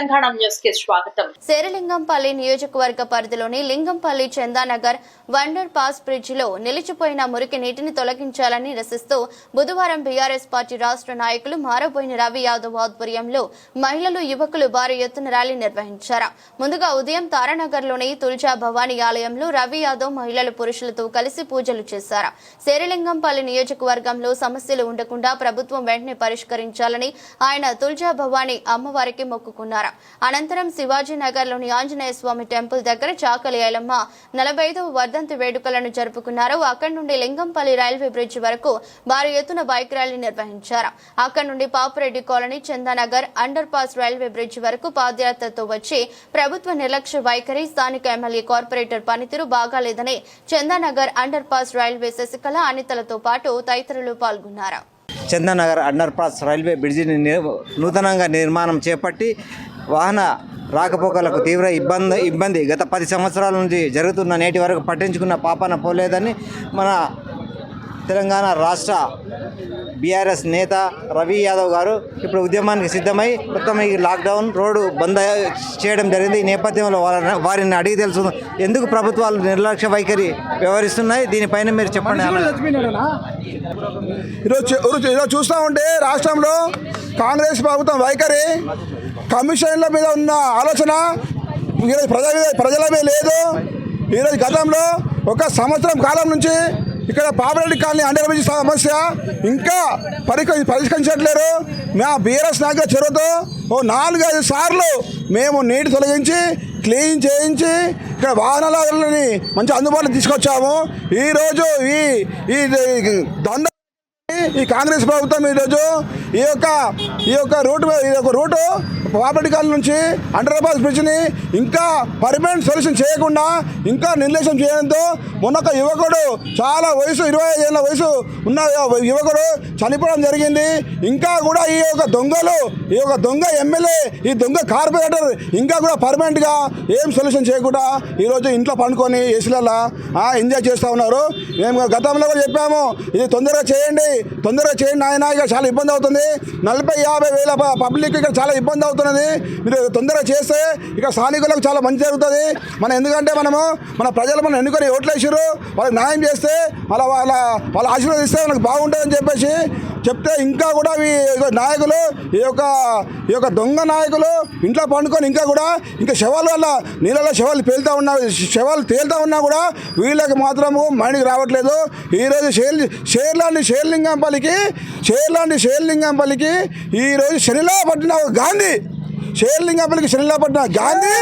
తెలంగాణ న్యూస్కి స్వాగతం. శేరలింగంపల్లి నియోజకవర్గ పరిధిలోని లింగంపల్లి చందానగర్ వండర్ పాస్ బ్రిడ్జ్లో నిలిచిపోయిన మురికి నీటిని తొలగించాలని నిరసిస్తూ బుధవారం బీఆర్ఎస్ పార్టీ రాష్ట్ర నాయకులు మారబోయిన రవి యాదవ్ ఆధ్వర్యంలో మహిళలు యువకులు భారీ ఎత్తున ర్యాలీ నిర్వహించారు. ముందుగా ఉదయం తారానగర్లోని తుల్జా భవానీ ఆలయంలో రవి యాదవ్ మహిళలు పురుషులతో కలిసి పూజలు చేశారు. శేరలింగంపల్లి నియోజకవర్గంలో సమస్యలు ఉండకుండా ప్రభుత్వం వెంటనే పరిష్కరించాలని ఆయన తుల్జా భవానీ అమ్మవారికి మొక్కుకున్నారు. అనంతరం శివాజీనగర్లోని ఆంజనేయ స్వామి టెంపుల్ దగ్గర చాకలి ఐలమ్మ నలభై ఐదవ వర్ధంతి వేడుకలను జరుపుకున్నారు. అక్కడి నుండి లింగంపల్లి రైల్వే బ్రిడ్జ్ వరకు భారీ ఎత్తున బైక్ ర్యాలీ నిర్వహించారు. అక్కడి నుండి Papireddy colony Chandanagar under pass railway bridge వరకు పాదయాత్రతో వచ్చి ప్రభుత్వ నిర్లక్ష్య వైఖరి స్థానిక ఎమ్మెల్యే కార్పొరేటర్ పనితీరు బాగాలేదని Chandanagar under pass railway Sasikala అనితలతో పాటు తదితరులు పాల్గొన్నారు. చందానగర్ అండర్ పాస్ రైల్వే బ్రిడ్జిని నూతనంగా నిర్మాణం చేపట్టి వాహన రాకపోకలకు తీవ్ర ఇబ్బంది ఇబ్బంది. గత పది సంవత్సరాల నుంచి జరుగుతున్న నేటి వరకు పట్టించుకున్న పాపన పోలేదని మన తెలంగాణ రాష్ట్ర బీఆర్ఎస్ నేత రవి యాదవ్ గారు ఇప్పుడు ఉద్యమానికి సిద్ధమై మొత్తం ఈ లాక్డౌన్ రోడ్డు బంద్ చేయడం జరిగింది. ఈ నేపథ్యంలో వారిని వారిని అడిగి తెలుసు ఎందుకు ప్రభుత్వాలు నిర్లక్ష్య వైఖరి వ్యవహరిస్తున్నాయి? దీనిపైన మీరు చెప్పండి. ఈరోజు ఈరోజు చూస్తూ ఉంటే రాష్ట్రంలో కాంగ్రెస్ ప్రభుత్వం వైఖరి కమిషన్ల మీద ఉన్న ఆలోచన ఈరోజు ప్రజల మీద ప్రజల మీద లేదు ఈరోజు గతంలో ఒక సంవత్సరం కాలం నుంచి ఇక్కడ పాపరెడ్డి కాలనీ అండర్ బ్రిడ్జ్ సమస్య ఇంకా పరిక పరిష్కరించట్లేరు మా బీఆర్ఎస్ నాయకుల చొరవతో ఓ నాలుగైదు సార్లు మేము నీటి తొలగించి క్లీన్ చేయించి ఇక్కడ వాహనాలని మంచి అందుబాటులో తీసుకొచ్చాము ఈరోజు ఈ ఈ ఈ దండ ఈ కాంగ్రెస్ ప్రభుత్వం ఈరోజు ఈ యొక్క ఈ యొక్క రూట్ ఈ యొక్క రూటు పాపటికాల నుంచి అండర్పాస్ బ్రిడ్జ్ని ఇంకా పర్మనెంట్ సొల్యూషన్ చేయకుండా ఇంకా నిర్లక్ష్యం చేయడంతో మొన్న యువకుడు చాలా వయసు ఇరవై ఐదు ఏళ్ళ వయసు ఉన్న యువకుడు చనిపోవడం జరిగింది. ఇంకా కూడా ఈ యొక్క దొంగలు ఈ యొక్క దొంగ ఎమ్మెల్యే ఈ దొంగ కార్పొరేటర్ ఇంకా కూడా పర్మనెంట్గా ఏం సొల్యూషన్ చేయకుండా ఈరోజు ఇంట్లో పండుకొని ఏసీలలో ఎంజాయ్ చేస్తూ ఉన్నారు. మేము గతంలో కూడా చెప్పాము ఇది తొందరగా చేయండి. తొందరగా చేయండి ఆయన ఇక చాలా ఇబ్బంది అవుతుంది. నలభై యాభై వేల పబ్లిక్ ఇక్కడ చాలా ఇబ్బంది అవుతున్నది. మీరు తొందరగా చేస్తే ఇక స్థానికులకు చాలా మంచి జరుగుతుంది. మనం ఎందుకంటే మనము మన ప్రజలు మనం ఎన్నుకొని ఓట్లు వేసారు వాళ్ళకి న్యాయం చేస్తే వాళ్ళ వాళ్ళ వాళ్ళ ఆశీర్వదిస్తే మనకు బాగుంటుందని చెప్పేసి చెప్తే ఇంకా కూడా ఈ నాయకులు ఈ యొక్క ఈ యొక్క దొంగ నాయకులు ఇంట్లో పండుకొని ఇంకా కూడా ఇంకా శవాల వల్ల నీళ్ళలో శవాలు పేలుతూ ఉన్నా శవాలు తేలుతూ ఉన్నా కూడా వీళ్ళకి మాత్రము మైండ్కి రావట్లేదు. ఈరోజు షేర్ షేర్లాంటి షేర్లింగంపల్లికి షేర్లాంటి షేర్లింగంపల్లికి ఈరోజు శనిలా పట్టిన గాంధీ షేర్లింగంపల్లికి శనిలా పట్టిన గాంధీ?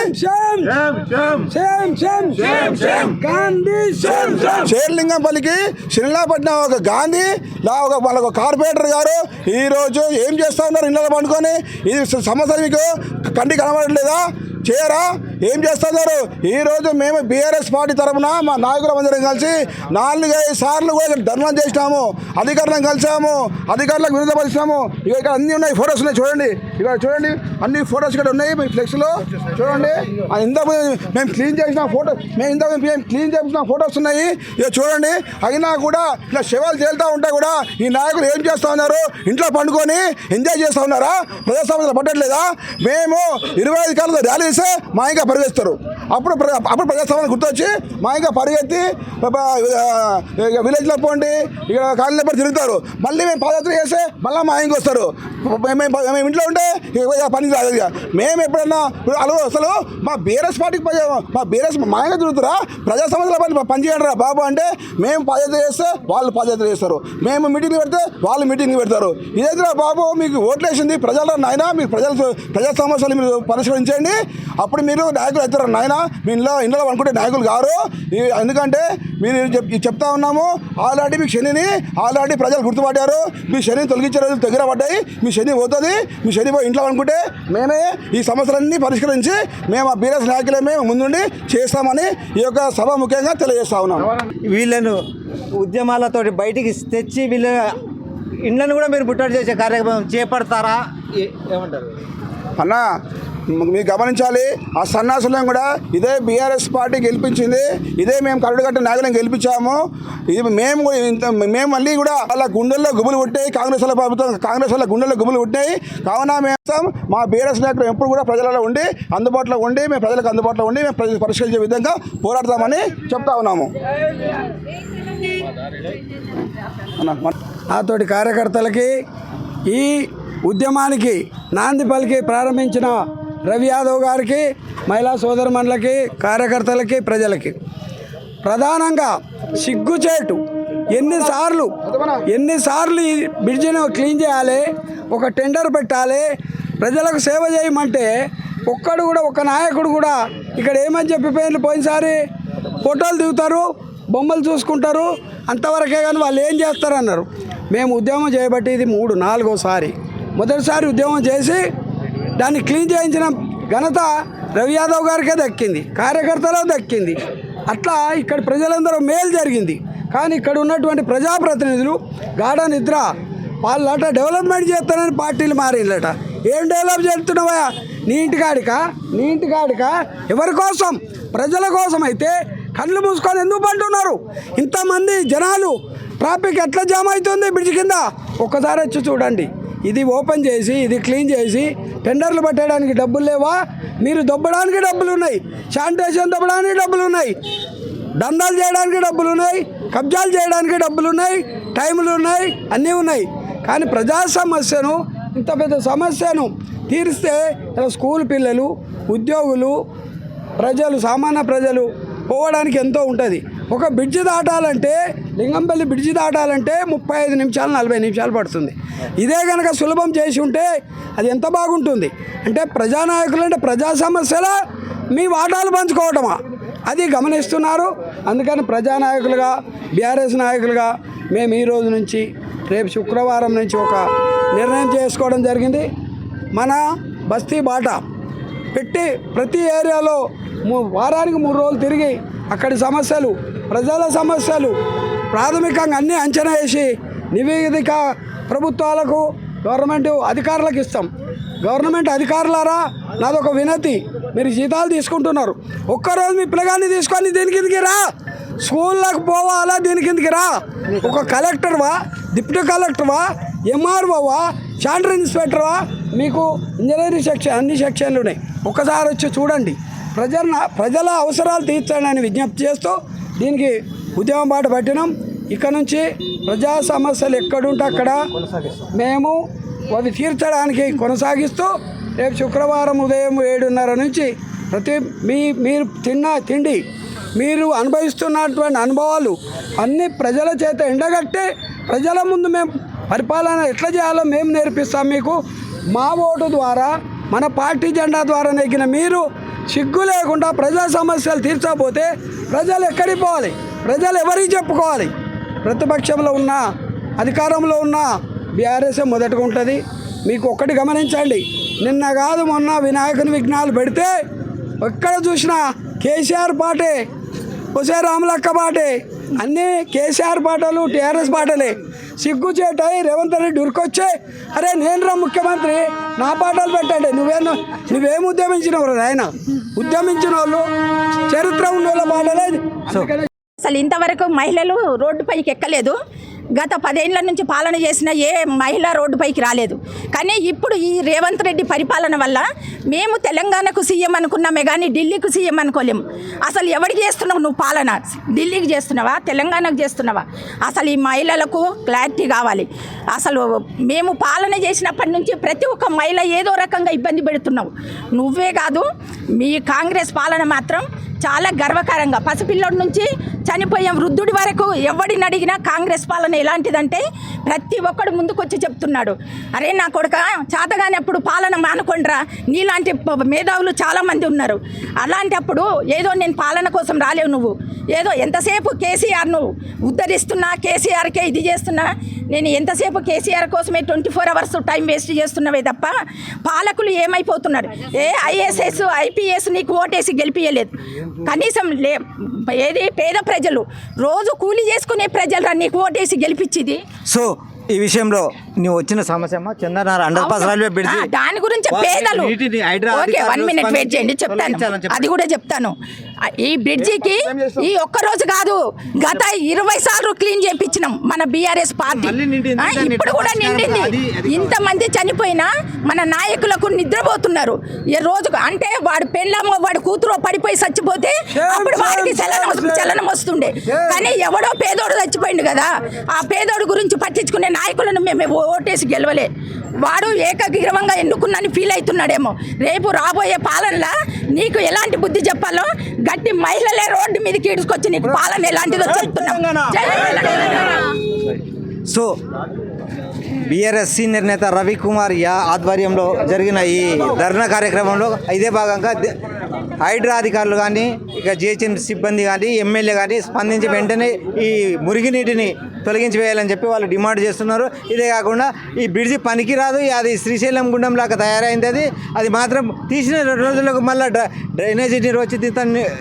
షేర్లింగంపల్లికి శనిలాపట్నం ఒక గాంధీ? లా ఒక వాళ్ళ ఒక కార్పొరేటర్ గారు ఈరోజు ఏం చేస్తా ఉన్నారు ఇళ్ళలో పండుకొని? ఇది సమస్య మీకు కంటి కనబడట్లేదా? చేయరా? ఏం చేస్తున్నారు ఈరోజు మేము బీఆర్ఎస్ పార్టీ తరఫున మా నాయకులందరం కలిసి నాలుగైదు సార్లు కూడా ఇక్కడ ధర్నా చేసినాము. అధికారులను కలిసాము. అధికారులకు విరుద్ధపరిచినాము. ఇక ఇక్కడ అన్ని ఉన్నాయి ఫొటోస్ ఉన్నాయి చూడండి. ఇక్కడ చూడండి అన్ని ఫొటోస్ ఇక్కడ ఉన్నాయి మీ ఫ్లెక్స్లో చూడండి ఆ ఇంత మేము క్లీన్ చేసిన ఫోటో మేము ఇంత మేము క్లీన్ చేసిన ఫొటోస్ ఉన్నాయి. ఇక చూడండి అయినా కూడా ఇలా శవాలు తేలుతూ ఉంటే కూడా ఈ నాయకులు ఏం చేస్తూ ఉన్నారు? ఇంట్లో పండుకొని ఎంజాయ్ చేస్తూ ఉన్నారా? ప్రజాస్వామ్యం పట్టట్లేదా? మేము ఇరవై ఐదు కాలంలో ర్యాలీ చేస్తే మా ఇంకా పరిగెత్తారు అప్పుడు ప్ర- అప్పుడు ప్రజాస్వామ్యం గుర్తొచ్చి మా ఇంకా పరిగెత్తి విలేజ్లో పోండి ఇక్కడ కాలనీ పడి తిరుగుతారు. మళ్ళీ మేము పాదయాత్ర చేస్తే మళ్ళీ మా ఇంకొస్తారు. వస్తారు మేము ఇంట్లో ఉంటే పని రాదు మేము ఎప్పుడన్నా ఇప్పుడు అసలు మా బీఆర్ఎస్ పార్టీకి పని మా బీఆర్ఎస్ మా తిరుగుతారా. ప్రజా సమస్యల పని పనిచేయండి రా బాబు అంటే మేము పాదయాత్ర చేస్తే వాళ్ళు పాదయాత్ర చేస్తారు. మేము మీటింగ్ పెడితే వాళ్ళు మీటింగ్ పెడతారు. ఇదైతే బాబు మీకు ఓట్లేసింది ప్రజల నాయన మీకు ప్రజల ప్రజా సమస్యలు మీరు పరిష్కరించండి. అప్పుడు మీరు నాయకులు అవుతారు నాయన? మీ ఇంట్లో ఇంట్లో అనుకుంటే నాయకులు గారు. ఎందుకంటే మీరు చెప్ చెప్తా ఉన్నాము. ఆల్రెడీ మీ శనిని ఆల్రెడీ ప్రజలు గుర్తుపట్టారు. మీ శని తొలగించే రోజులు దగ్గర పడ్డాయి. మీ శని పోతుంది. మీ శని పోయి ఇంట్లో అనుకుంటే మేమే ఈ సమస్యలన్నీ పరిష్కరించి మేము ఆ బీరస్ నాయకులమే ముందుండి చేస్తామని ఈ యొక్క సభ ముఖ్యంగా తెలియజేస్తా ఉన్నాం. వీళ్ళను ఉద్యమాలతోటి బయటికి తెచ్చి వీళ్ళ ఇండ్లను కూడా మీరు ముట్టడి చేసే కార్యక్రమం చేపడతారా? ఏమంటారు? అన్న మీరు గమనించాలి. ఆ సన్నాసులను కూడా ఇదే బీఆర్ఎస్ పార్టీ గెలిపించింది. ఇదే మేము కరుడుగట్ట నాయకులను గెలిపించాము. ఇది మేము కూడా ఇంత- మేము మళ్ళీ కూడా వాళ్ళ గుండెల్లో గుబులు పుట్టాయి. కాంగ్రెస్ వాళ్ళ ప్రభుత్వం కాంగ్రెస్ వాళ్ళ గుండెల్లో గుబులు పుట్టాయి. కావున మేము మా బీఆర్ఎస్ నాయకులు ఎప్పుడు కూడా ప్రజలలో ఉండి అందుబాటులో ఉండి మేము ప్రజలకు అందుబాటులో ఉండి మేము ప్రజలు పరిష్కరించే విధంగా పోరాడతామని చెప్తా ఉన్నాము. అన్న, నాతోటి కార్యకర్తలకి ఈ ఉద్యమానికి నాంది పలికి ప్రారంభించిన రవి యాదవ్ గారికి మహిళా సోదరుమణులకి కార్యకర్తలకి ప్రజలకి. ప్రధానంగా సిగ్గుచేటు. ఎన్నిసార్లు ఎన్నిసార్లు ఈ బ్రిడ్జిని క్లీన్ చేయాలి ఒక టెండర్ పెట్టాలి ప్రజలకు సేవ చేయమంటే ఒక్కడు కూడా ఒక నాయకుడు కూడా ఇక్కడ ఏమని చెప్పిపోయింది పోయినసారి ఫోటోలు దిగుతారు బొమ్మలు చూసుకుంటారు అంతవరకే కానీ వాళ్ళు ఏం చేస్తారన్నారు. మేము ఉద్యమం చేయబట్టి ఇది మూడు నాలుగోసారి. మొదటిసారి ఉద్యమం చేసి దాన్ని క్లీన్ చేయించిన ఘనత రవి యాదవ్ గారికే దక్కింది కార్యకర్తలో దక్కింది. అట్లా ఇక్కడ ప్రజలందరూ మేలు జరిగింది. కానీ ఇక్కడ ఉన్నటువంటి ప్రజాప్రతినిధులు గాఢ నిద్ర వాళ్ళట డెవలప్మెంట్ చేస్తానని పార్టీలు మారిందట. ఏం డెవలప్ చేస్తున్నావా నీ ఇంటికాడిక నీ ఇంటికాడిక ఎవరి కోసం? ప్రజల కోసం అయితే కళ్ళు మూసుకొని ఎందుకు పంటున్నారు ఇంతమంది జనాలు ట్రాఫిక్ ఎట్లా జామ్ అవుతుంది బ్రిడ్జ్ కింద? ఒక్కసారి వచ్చి చూడండి. ఇది ఓపెన్ చేసి ఇది క్లీన్ చేసి టెండర్లు పట్టేయడానికి డబ్బులు లేవా? మీరు దొబ్బడానికి డబ్బులు ఉన్నాయి. శానిటేషన్ దొబ్బడానికి డబ్బులు ఉన్నాయి. దందాలు చేయడానికి డబ్బులు ఉన్నాయి. కబ్జాలు చేయడానికి డబ్బులు ఉన్నాయి. టైములు ఉన్నాయి. అన్నీ ఉన్నాయి. కానీ ప్రజా సమస్యను ఇంత పెద్ద సమస్యను తీరిస్తే ఇలా స్కూల్ పిల్లలు ఉద్యోగులు ప్రజలు సామాన్య ప్రజలు పోవడానికి ఎంతో ఉంటుంది. ఒక బ్రిడ్జి దాటాలంటే లింగంపల్లి బ్రిడ్జి దాటాలంటే ముప్పై ఐదు నిమిషాలు నలభై నిమిషాలు పడుతుంది. ఇదే కనుక సులభం చేసి ఉంటే అది ఎంత బాగుంటుంది? అంటే ప్రజానాయకులు అంటే ప్రజా సమస్యల మీ వాటాలు పంచుకోవటమా? అది గమనిస్తున్నారు. అందుకని ప్రజానాయకులుగా బీఆర్ఎస్ నాయకులుగా మేము ఈ రోజు నుంచి రేపు శుక్రవారం నుంచి ఒక నిర్ణయం చేసుకోవడం జరిగింది. మన బస్తీ బాట పెట్టి ప్రతి ఏరియాలో మూ- వారానికి మూడు రోజులు తిరిగి అక్కడి సమస్యలు ప్రజల సమస్యలు ప్రాథమికంగా అన్నీ అంచనా వేసి నివేదిక ప్రభుత్వాలకు గవర్నమెంట్ అధికారులకు ఇస్తాం. గవర్నమెంట్ అధికారులారా నాదొక వినతి. మీరు జీతాలు తీసుకుంటున్నారు. ఒక్కరోజు మీ పిల్లగాన్ని తీసుకొని దీని కిందకి రా. స్కూళ్ళకు పోవాలా దీని కిందకి రా. ఒక కలెక్టర్వా డిప్యూటీ కలెక్టర్వా ఎంఆర్ఓవా చాండర్ ఇన్స్పెక్టర్వా మీకు ఇంజనీరింగ్ సెక్షన్ అన్ని సెక్షన్లు ఉన్నాయి ఒకసారి వచ్చి చూడండి. ప్రజల ప్రజల అవసరాలు తీర్చండి అని విజ్ఞప్తి చేస్తూ దీనికి ఉద్యమం బాట పట్టినాం. ఇక్కడ నుంచి ప్రజా సమస్యలు ఎక్కడుంటే అక్కడ మేము అవి తీర్చడానికి కొనసాగిస్తూ రేపు శుక్రవారం ఉదయం ఏడున్నర నుంచి ప్రతి మీ మీరు తిన్న తిండి మీరు అనుభవిస్తున్నటువంటి అనుభవాలు అన్ని ప్రజల చేత ఎండగట్టి ప్రజల ముందు మేము పరిపాలన ఎట్లా చేయాలో మేము నేర్పిస్తాం మీకు. మా ఓటు ద్వారా మన పార్టీ జెండా ద్వారా నెగ్గిన మీరు సిగ్గు లేకుండా ప్రజా సమస్యలు తీర్చకపోతే ప్రజలు ఎక్కడికి పోవాలి ప్రజలు ఎవరికి చెప్పుకోవాలి? ప్రతిపక్షంలో ఉన్న అధికారంలో ఉన్న బీఆర్ఎస్ మొదటగా ఉంటుంది. మీకు ఒక్కటి గమనించండి. నిన్న కాదు మొన్న వినాయకుని విఘ్నాలు పెడితే ఎక్కడ చూసినా కేసీఆర్ పాటే హుసే రాములక్క పాటే. అన్నీ కేసీఆర్ పాటలు టీఆర్ఎస్ పాటలే. సిగ్గు రేవంత్ రెడ్డి ఉరికొచ్చే అరే నేను రా ముఖ్యమంత్రి నా పాఠాలు పెట్టండి. నువ్వేం నువ్వేం ఉద్యమించినవు ఆయన ఉద్యమించిన వాళ్ళు చరిత్ర ఉన్న వాళ్ళ పాటలే అసలు ఇంతవరకు మహిళలు రోడ్డుపైకి ఎక్కలేదు. గత పదేళ్ళ నుంచి పాలన చేసిన ఏ మహిళ రోడ్డుపైకి రాలేదు. కానీ ఇప్పుడు ఈ రేవంత్ రెడ్డి పరిపాలన వల్ల మేము తెలంగాణకు సీఎం అనుకున్నామే కానీ ఢిల్లీకి సీఎం అనుకోలేము. అసలు ఎవరికి చేస్తున్నావు నువ్వు పాలన? ఢిల్లీకి చేస్తున్నావా? తెలంగాణకు చేస్తున్నావా? అసలు ఈ మహిళలకు క్లారిటీ కావాలి. అసలు మేము పాలన చేసినప్పటి నుంచి ప్రతి ఒక్క మహిళ ఏదో రకంగా ఇబ్బంది పెడుతున్నావు. నువ్వే కాదు మీ కాంగ్రెస్ పాలన మాత్రం చాలా గర్వకారంగా పసిపిల్లడి నుంచి చనిపోయే వృద్ధుడి వరకు ఎవడిని అడిగినా కాంగ్రెస్ పాలన ఎలాంటిదంటే ప్రతి ఒక్కడు ముందుకొచ్చి చెప్తున్నాడు. అరే నా కొడుక చేతగానప్పుడు పాలన మానుకొండ్రా నీలాంటి మేధావులు చాలామంది ఉన్నారు. అలాంటప్పుడు ఏదో నేను పాలన కోసం రాలేవు నువ్వు. ఏదో ఎంతసేపు కేసీఆర్ను ఉద్ధరిస్తున్నా కేసీఆర్కే ఇది చేస్తున్నా నేను ఎంతసేపు కేసీఆర్ కోసమే twenty four hours time waste చేస్తున్నవే తప్ప పాలకులు ఏమైపోతున్నారు? ఏ ఐఎస్ఎస్ ఐపీ ఐపీఎస్ నీకు ఓటేసి గెలిపించలేదు కనీసం లే ఏది పేద ప్రజలు రోజు కూలి చేసుకునే ప్రజలు నీకు ఓటేసి గెలిపించింది సో ఈ విషయంలో నువ్వు వచ్చిన సమస్య అమ్మా అండర్ పాస్ రైల్వే బ్రిడ్జ్. దాని గురించి పేదలు. ఓకే వన్ మినిట్ వెయిట్ చేయండి చెప్తాను. అది కూడా చెప్తాను. ఈ బ్రిడ్జికి ఈ ఒక్క రోజు కాదు గత ఇరవై సార్లు క్లీన్ చేయించినాం మన బీఆర్ఎస్ పార్టీ. ఇప్పుడు కూడా నిండింది. ఇంతమంది చనిపోయినా మన నాయకులకు నిద్రపోతున్నారు. ఈ రోజు అంటే వాడు పెళ్ళామో వాడు కూతురు పడిపోయి చచ్చిపోతే అప్పుడు వాడికి చలనం చలనం వస్తుండే. కానీ ఎవడో పేదోడు చచ్చిపోయిండు కదా. ఆ పేదోడు గురించి పట్టించుకునే నాయకులను మేము ఓటేసి గెలవలే. వాడు ఏకగ్రీవంగా ఎన్నుకున్నాని ఫీల్ అవుతున్నాడేమో. రేపు రాబోయే పాలనలో నీకు ఎలాంటి బుద్ధి చెప్పాలో గట్టి మహిళలే రోడ్డు మీదకి ఈడ్చుకొచ్చి నీకు పాలన ఎలాంటిదో చెప్తున్నాం. సో బీఆర్ఎస్ సీనియర్ నేత రవికుమార్ యా ఆధ్వర్యంలో జరిగిన ఈ ధర్నా కార్యక్రమంలో ఇదే భాగంగా హైడ్రా అధికారులు కానీ ఇక జిహెచ్ఎం సిబ్బంది కానీ ఎమ్మెల్యే కానీ స్పందించి వెంటనే ఈ మురిగినీటిని తొలగించి వేయాలని చెప్పి వాళ్ళు డిమాండ్ చేస్తున్నారు. ఇదే కాకుండా ఈ బ్రిడ్జి పనికిరాదు. అది శ్రీశైలం గుండం లాగా తయారైంది అది. అది మాత్రం తీసిన రెండు రోజులకు మళ్ళీ డ్రైనేజీ నీరు వచ్చి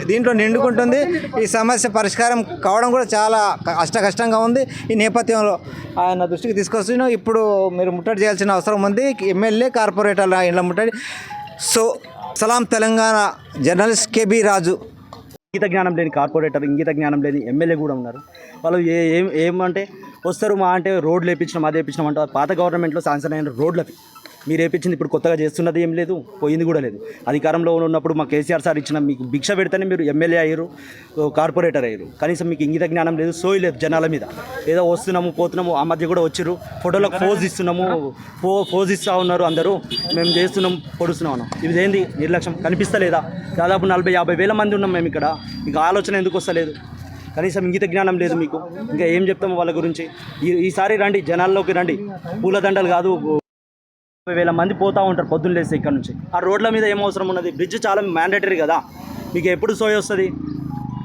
దీంట్లో నిండుకుంటుంది. ఈ సమస్య పరిష్కారం కావడం కూడా చాలా క- అష్ట కష్టంగా ఉంది. ఈ నేపథ్యంలో ఆయన దృష్టికి తీసుకొస్తున్నాం. ఇప్పుడు మీరు ముట్టడి చేయాల్సిన అవసరం ఉంది. ఎమ్మెల్యే కార్పొరేటర్ల ఇళ్ళ ముట్టడి. So Salaam Telangana journalist KB Raju. ఇంగిత జ్ఞానం లేని కార్పొరేటర్ ఇంగిత జ్ఞానం లేని ఎమ్మెల్యే కూడా ఉన్నారు. వాళ్ళు ఏ ఏం ఏమంటే వస్తారు మా అంటే రోడ్లు వేయించినాం అది వేయించినాం అంటే పాత గవర్నమెంట్లో శాంక్షన్ అయిన రోడ్లవి. మీరు వేపించింది ఇప్పుడు కొత్తగా చేస్తున్నది ఏం లేదు పోయింది కూడా లేదు. అధికారంలో ఉన్నప్పుడు మా కేసీఆర్ సార్ ఇచ్చిన మీకు భిక్ష పెడితేనే మీరు ఎమ్మెల్యే అయ్యారు కార్పొరేటర్ అయ్యారు. కనీసం మీకు ఇంగిత జ్ఞానం లేదు సోయి లేదు జనాల మీద. ఏదో వస్తున్నాము పోతున్నాము ఆ మధ్య కూడా వచ్చారు. ఫోటోలకు ఫోజ్ ఇస్తున్నాము ఫో ఫోజ్ ఇస్తూ ఉన్నారు అందరూ. మేము చేస్తున్నాం పొడుస్తున్నాం ఇది ఏంది నిర్లక్ష్యం కనిపిస్తలేదా? దాదాపు నలభై యాభై వేల మంది ఉన్నాం మేము ఇక్కడ. ఇంకా ఆలోచన ఎందుకు వస్తలేదు? కనీసం ఇంగిత జ్ఞానం లేదు మీకు. ఇంకా ఏం చెప్తాము వాళ్ళ గురించి? ఈ ఈసారి రండి జనాల్లోకి రండి. పూలదండలు కాదు వేల మంది పోతూ ఉంటారు పొద్దున్న లేస్తే ఇక్కడ నుంచి. ఆ రోడ్ల మీద ఏం అవసరం ఉన్నది? బ్రిడ్జ్ చాలా మ్యాండేటరీ కదా. మీకు ఎప్పుడు సోయి వస్తుంది?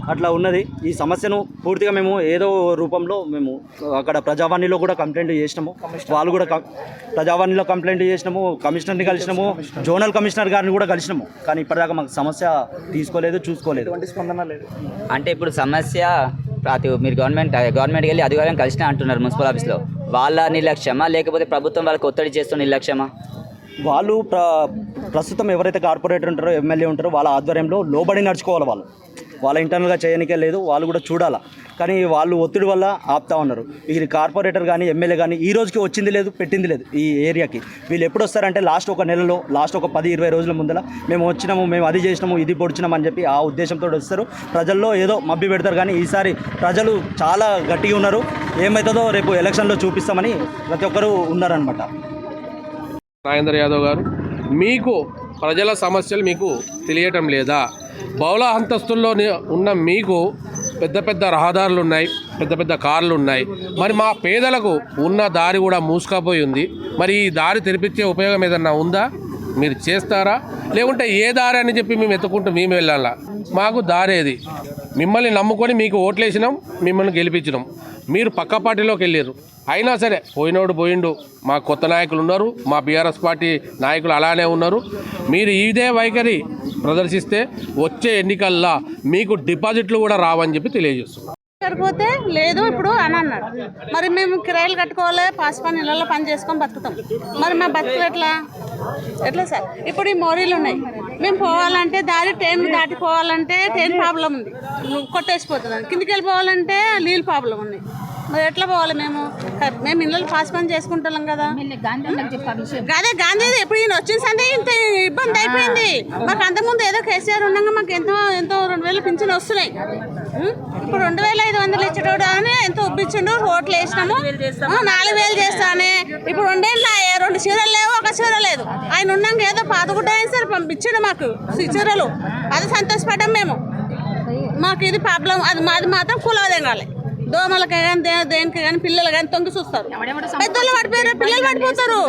అట్లా ఉన్నది. ఈ సమస్యను పూర్తిగా మేము ఏదో రూపంలో మేము అక్కడ ప్రజావాణిలో కూడా కంప్లైంట్ చేసినాము. వాళ్ళు కూడా కం- ప్రజావాణిలో కంప్లైంట్ చేసినాము కమిషనర్ని కలిసినాము జోనల్ కమిషనర్ గారిని కూడా కలిసినాము. కానీ ఇప్పటిదాకా మాకు సమస్య తీసుకోలేదు చూసుకోలేదు. అంటే ఇప్పుడు సమస్య ప్రతి మీరు గవర్నమెంట్ గవర్నమెంట్కి వెళ్ళి అధికారం కలిసినా అంటున్నారు మున్సిపల్ ఆఫీస్లో. వాళ్ళ నిర్లక్ష్యమా? లేకపోతే ప్రభుత్వం వాళ్ళకి ఒత్తిడి చేస్తున్న నిర్లక్ష్యమా? వాళ్ళు ప్ర ప్రస్తుతం ఎవరైతే కార్పొరేటర్ ఉంటారో ఎమ్మెల్యే ఉంటారో వాళ్ళ ఆధ్వర్యంలో లోబడి నడుచుకోవాలి వాళ్ళు. వాళ్ళ ఇంటర్నల్గా చేయనికే లేదు వాళ్ళు కూడా చూడాలా. కానీ వాళ్ళు ఒత్తిడి వల్ల ఆపుతా ఉన్నారు. ఇది కార్పొరేటర్ కానీ ఎమ్మెల్యే కానీ ఈ రోజుకి వచ్చింది లేదు పెట్టింది లేదు ఈ ఏరియాకి. వీళ్ళు ఎప్పుడు వస్తారంటే లాస్ట్ ఒక నెలలో లాస్ట్ ఒక పది ఇరవై రోజుల ముందర మేము వచ్చినాము మేము అది చేసినాము ఇది పొడిచినాము అని చెప్పి ఆ ఉద్దేశంతో వస్తారు. ప్రజల్లో ఏదో మబ్బి పెడతారు కానీ ఈసారి ప్రజలు చాలా గట్టిగా ఉన్నారు. ఏమవుతుందో రేపు ఎలక్షన్లో చూపిస్తామని ప్రతి ఒక్కరూ ఉన్నారనమాట నాగేంద్ర యాదవ్ గారు మీకు ప్రజల సమస్యలు మీకు తెలియటం లేదా? బహుళ అంతస్తుల్లో ఉన్న మీకు పెద్ద పెద్ద రహదారులు ఉన్నాయి పెద్ద పెద్ద కార్లు ఉన్నాయి. మరి మా పేదలకు ఉన్న దారి కూడా మూసుకపోయి ఉంది. మరి ఈ దారి తెరిపించే ఉపయోగం ఏదన్నా ఉందా? మీరు చేస్తారా? లేకుంటే ఏ దారి అని చెప్పి మేము ఎత్తుకుంటూ మేము వెళ్ళాలా? మాకు దారేది. మిమ్మల్ని నమ్ముకొని మీకు ఓట్లేసినాం మిమ్మల్ని గెలిపించినాం. మీరు పక్క పార్టీలోకి వెళ్ళారు అయినా సరే పోయినోడు పోయిండు. మా కొత్త నాయకులు ఉన్నారు మా బీఆర్ఎస్ పార్టీ నాయకులు అలానే ఉన్నారు. మీరు ఇదే వైఖరి ప్రదర్శిస్తే వచ్చే ఎన్నికల్లో మీకు డిపాజిట్లు కూడా రావని చెప్పి తెలియజేస్తున్నాం. సరిపోతే లేదు ఇప్పుడు అని అన్నాడు. మరి మేము కిరాయిలు కట్టుకోవాలి పాస్ ఇళ్ళలో పని చేసుకొని బతుకుతాం. మరి మా బతుకులు ఎట్లా? ఎట్లా సార్? ఇప్పుడు ఈ మోరీలు ఉన్నాయి. మేము పోవాలంటే దారి ట్రైన్ దాటి పోవాలంటే ట్రైన్ ప్రాబ్లం ఉంది. కొట్టేసిపోతుంది కిందికి వెళ్ళిపోవాలంటే నీళ్ళు ప్రాబ్లం ఉన్నాయి. మరి ఎట్లా పోవాలి మేము? మేము ఇళ్ళలో పాస్ పని చేసుకుంటున్నాం కదా. అదే గాంధీ ఇప్పుడు ఈయన వచ్చిన సందే ఇంత ఇబ్బంది అయిపోయింది. మాకు అంతకుముందు ఏదో కేసీఆర్ ఉండగా మాకు ఎంతో ఎంతో రెండు వేలు పింఛన్ వస్తున్నాయి? ఇప్పుడు రెండు వేల ఐదు వందలు ఇచ్చేటోడు అని ఎంతో ఉబ్బిచ్చిండు రోడ్లు వేసినాము. నాలుగు వేలు చేస్తానే. ఇప్పుడు రెండేళ్ళ రెండు చీరలు చీర లేదు. ఆయన ఉన్నాక ఏదో పాత గుడ్డ అయినా సరే పంపించాడు మాకు చీరలు అది సంతోషపడ్డాం మేము. మాకు ఇది ప్రాబ్లం అది మాది మాత్రం కులవదేం కాలే. దోమలకి కానీ దే- దేనికి కానీ పిల్లలు కానీ తొంగి చూస్తారు. పెద్దలు పడిపోయారు పిల్లలు పడిపోతారు.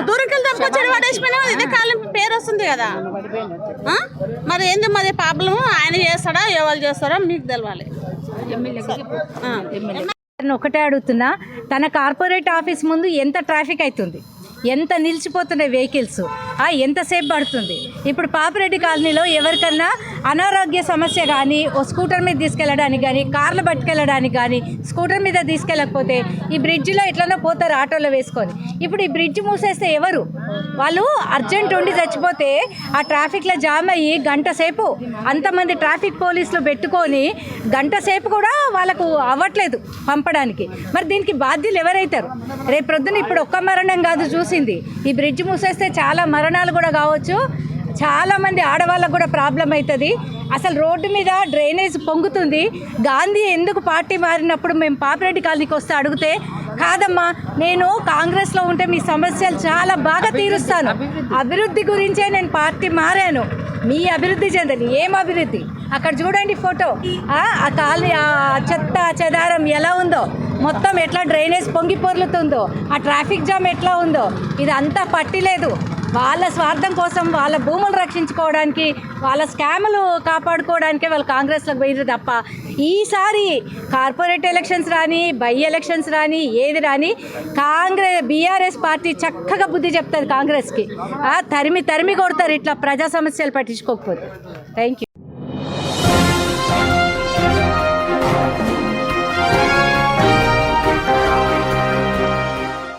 దూరంకి వెళ్తే తప్పుకొచ్చాడు పడేసిపోయినా ఇదే కాలం పేరు వస్తుంది కదా? మరి ఏంది మరి ప్రాబ్లం ఆయన చేస్తాడా ఎవరు చేస్తారో మీకు తెలవాలి. ఒకటే అడుగుతున్నా తన కార్పొరేట్ ఆఫీస్ ముందు ఎంత ట్రాఫిక్ అవుతుంది? ఎంత నిలిచిపోతున్నాయి వెహికల్స్? ఎంతసేపు పడుతుంది? ఇప్పుడు పాపిరెడ్డి కాలనీలో ఎవరికన్నా అనారోగ్య సమస్య కానీ ఓ స్కూటర్ మీద తీసుకెళ్ళడానికి కానీ కార్లు పట్టుకెళ్ళడానికి కానీ స్కూటర్ మీద తీసుకెళ్ళకపోతే ఈ బ్రిడ్జిలో ఎట్లనో పోతారు ఆటోలో వేసుకొని. ఇప్పుడు ఈ బ్రిడ్జ్ మూసేస్తే ఎవరు? వాళ్ళు అర్జెంట్ ఉండి చచ్చిపోతే ఆ ట్రాఫిక్లో జామ్ అయ్యి గంట సేపు అంతమంది ట్రాఫిక్ పోలీసులు పెట్టుకొని గంట సేపు కూడా వాళ్ళకు అవ్వట్లేదు పంపడానికి. మరి దీనికి బాధ్యులు ఎవరైతారు? రేపు ప్రొద్దున ఇప్పుడు ఒక్క మరణం కాదు చూసింది. ఈ బ్రిడ్జ్ మూసేస్తే చాలా మరణం మరణాలు కూడా కావచ్చు. చాలా మంది ఆడవాళ్ళకు కూడా ప్రాబ్లం అవుతుంది. అసలు రోడ్డు మీద డ్రైనేజ్ పొంగుతుంది. గాంధీ ఎందుకు పార్టీ మారినప్పుడు మేము పాపిరెడ్డి కాలనీకి వస్తే అడిగితే కాదమ్మా నేను కాంగ్రెస్లో ఉంటే మీ సమస్యలు చాలా బాగా తీరుస్తాను. అభివృద్ధి. గురించే నేను పార్టీ మారాను. మీ అభివృద్ధి చెందని ఏం అభివృద్ధి? అక్కడ చూడండి ఫోటో. ఆ కాలనీ ఆ చెత్త చెదారం ఎలా ఉందో. మొత్తం ఎట్లా డ్రైనేజ్ పొంగి పొర్లుతుందో. ఆ ట్రాఫిక్ జామ్ ఎట్లా ఉందో. ఇది అంతా పట్టిలేదు. వాళ్ళ స్వార్థం కోసం వాళ్ళ భూములు రక్షించుకోవడానికి వాళ్ళ స్కాములు కాపాడుకోవడానికే వాళ్ళు కాంగ్రెస్లోకి పోయింది తప్ప ఈసారి కార్పొరేట్ ఎలక్షన్స్ రాని బై ఎలక్షన్స్ రాని ఏది రాని కాంగ్రెస్ బీఆర్ఎస్ పార్టీ చక్కగా బుద్ధి చెప్తుంది కాంగ్రెస్కి. తరిమి తరిమి కొడతారు ఇట్లా ప్రజా సమస్యలు పట్టించుకోకపోతే. Thank you